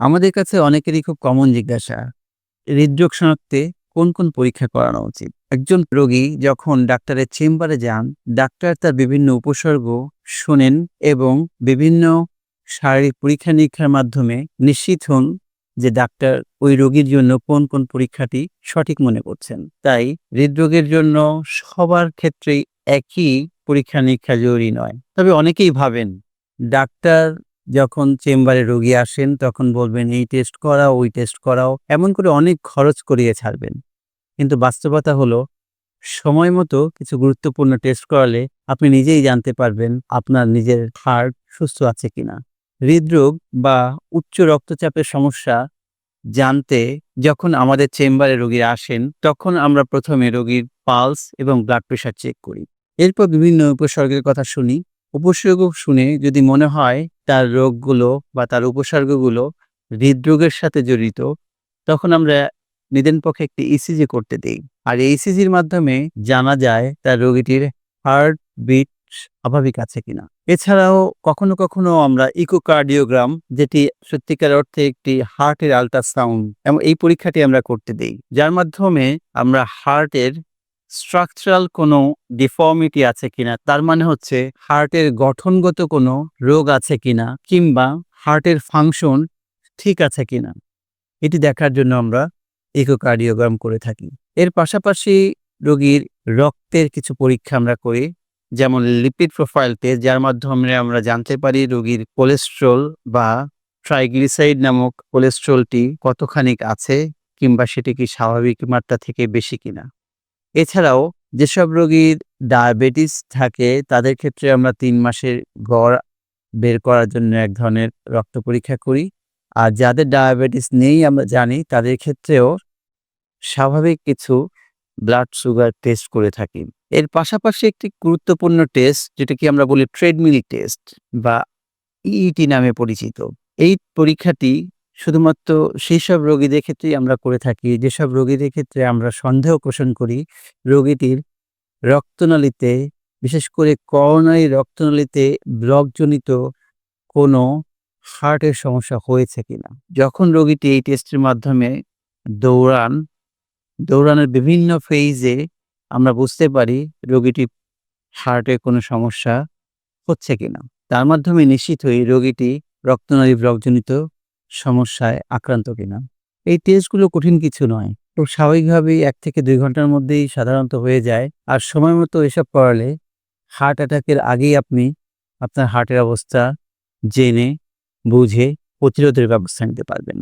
আমাদের কাছে অনেকেরই খুব কমন জিজ্ঞাসা, হৃদরোগ শনাক্তে কোন কোন পরীক্ষা করানো উচিত? একজন রোগী যখন ডাক্তারের চেম্বারে যান, ডাক্তার তার বিভিন্ন উপসর্গ শোনেন এবং বিভিন্ন শারীরিক পরীক্ষা নিরীক্ষার মাধ্যমে নিশ্চিত হন যে ডাক্তার ওই রোগীর জন্য কোন কোন পরীক্ষাটি সঠিক মনে করছেন। তাই হৃদরোগের জন্য সবার ক্ষেত্রেই একই পরীক্ষা নিরীক্ষা জরুরি নয়। তবে অনেকেই ভাবেন, ডাক্তার যখন চেম্বারে রোগী আসেন, তখন বলবেন, এই টেস্ট করাও, ওই টেস্ট করাও। এমন করে অনেক খরচ করিয়ে ছাড়বেন। কিন্তু বাস্তবতা হলো, সময় মতো কিছু গুরুত্বপূর্ণ টেস্ট করালে আপনি নিজেই জানতে পারবেন আপনার নিজের হার্ট সুস্থ আছে কিনা। হৃদরোগ বা উচ্চ রক্তচাপের সমস্যা জানতে যখন আমাদের চেম্বারে রোগীরা আসেন, তখন আমরা প্রথমে রোগীর পালস এবং ব্লাড প্রেশার চেক করি। এরপর বিভিন্ন উপসর্গের কথা শুনি উপসর্গ শুনে যদি মনে হয় তার রোগগুলো বা তার উপসর্গগুলো হৃদরোগের সাথে জড়িত, তখন আমরা নিদেন পক্ষে একটি ইসিজি করতে দিই। আর এই ইসিজির মাধ্যমে জানা যায় তার রোগীটির হার্ট বিট স্বাভাবিক আছে কিনা। এছাড়াও কখনো কখনো আমরা ইকোকার্ডিওগ্রাম যেটি সত্যিকার অর্থে একটি হার্টের আল্ট্রাসাউন্ড এবং এই পরীক্ষাটি আমরা করতে দিই। যার মাধ্যমে আমরা হার্টের স্ট্রাকচারাল কোনো ডিফর্মিটি আছে কিনা, তার মানে হচ্ছে হার্টের গঠনগত কোনো রোগ আছে কিনা কিংবা হার্টের ফাংশন ঠিক আছে কিনা। এটি দেখার জন্য আমরা ইকোকার্ডিওগ্রাম করে থাকি। এর পাশাপাশি রোগীর রক্তের কিছু পরীক্ষা আমরা করি, যেমন লিপিড প্রোফাইল টেস্ট যার মাধ্যমে আমরা জানতে পারি রোগীর কোলেস্ট্রল বা ট্রাইগ্লিসাইড নামক কোলেস্ট্রলটি কতখানিক আছে কিংবা সেটি কি স্বাভাবিক মাত্রা থেকে বেশি কিনা। এছাড়াও যেসব রোগীর ডায়াবেটিস থাকে, তাদের ক্ষেত্রে আমরা তিন মাসের গড় বের করার জন্য এক ধরনের রক্ত পরীক্ষা করি। আর যাদের ডায়াবেটিস নেই আমরা জানি, তাদের ক্ষেত্রেও স্বাভাবিক কিছু ব্লাড সুগার টেস্ট করে থাকি। এর পাশাপাশি একটি গুরুত্বপূর্ণ টেস্ট, যেটাকে আমরা বলি ট্রেডমিল টেস্ট বা ইইটি নামে পরিচিত। এই পরীক্ষাটি শুধুমাত্র সেই সব রোগীদের ক্ষেত্রেই আমরা করে থাকি। যেসব রোগীদের ক্ষেত্রে আমরা সন্দেহ পোষণ করি, রোগীটির রক্তনালীতে, বিশেষ করে করোনারি রক্তনালীতে ব্লকজনিত কোনো হার্টের সমস্যা হয়েছে কিনা। যখন রোগীটি এই টেস্টের মাধ্যমে দৌড়ান, দৌড়ানোর বিভিন্ন ফেইজে আমরা বুঝতে পারি রোগীটি হার্টের কোনো সমস্যা হচ্ছে কিনা। তার মাধ্যমে নিশ্চিত হই রোগীটি রক্তনালী ব্লকজনিত সমস্যায় আক্রান্ত কিনা। এই টেস্টগুলো কঠিন কিছু নয়। খুব স্বাভাবিকভাবেই এক থেকে দুই ঘণ্টার মধ্যেই সাধারণত হয়ে যায়। আর সময় মতো এসব করালে হার্ট অ্যাটাকের আগেই আপনি আপনার হার্টের অবস্থা জেনে, বুঝে প্রতিরোধের ব্যবস্থা নিতে পারবেন।